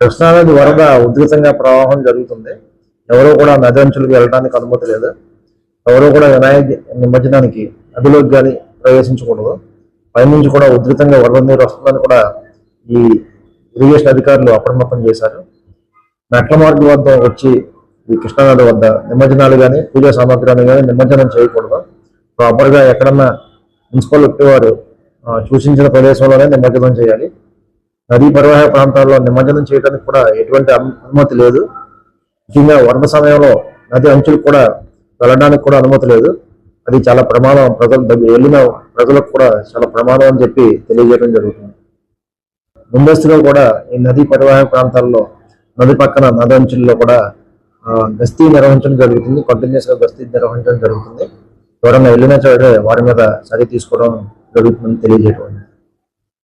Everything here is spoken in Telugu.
కృష్ణానది వరద ఉధృతంగా ప్రవాహం జరుగుతుంది. ఎవరూ కూడా నది అంచులకు వెళ్ళడానికి అనుమతి లేదు. ఎవరూ కూడా వినాయక నిమజ్జనానికి నదిలోకి కానీ ప్రవేశించకూడదు. పైనుంచి కూడా ఉధృతంగా వరద నీరు వస్తుందని కూడా ఈ ఇరిగేషన్ అధికారులు అప్రమత్తం చేశారు. మెట్ల మార్గం వద్ద వచ్చి ఈ కృష్ణానది వద్ద నిమజ్జనాలు కానీ పూజా సామాగ్రిని కానీ నిమజ్జనం చేయకూడదు. ప్రాపర్గా ఎక్కడన్నా మున్సిపల్ వారు సూచించిన ప్రదేశంలోనే నిమజ్జనం చేయాలి. నదీ పరివాహక ప్రాంతాల్లో నిమజ్జనం చేయడానికి కూడా ఎటువంటి అనుమతి లేదు. ముఖ్యంగా వరద సమయంలో నది అంచులకు కూడా వెళ్ళడానికి కూడా అనుమతి లేదు. అది చాలా ప్రమాదం. ప్రజలు వెళ్ళిన ప్రజలకు కూడా చాలా ప్రమాదం అని చెప్పి తెలియజేయడం జరుగుతుంది. ముందస్తుగా కూడా ఈ నదీ పరివాహక ప్రాంతాల్లో నది పక్కన నది అంచుల్లో కూడా గస్తీ నిర్వహించడం జరుగుతుంది. కంటిన్యూస్గా గస్తీ నిర్వహించడం జరుగుతుంది. ఎవరైనా వెళ్ళిన చోటే వారి మీద చర్య తీసుకోవడం జరుగుతుందని తెలియజేయడం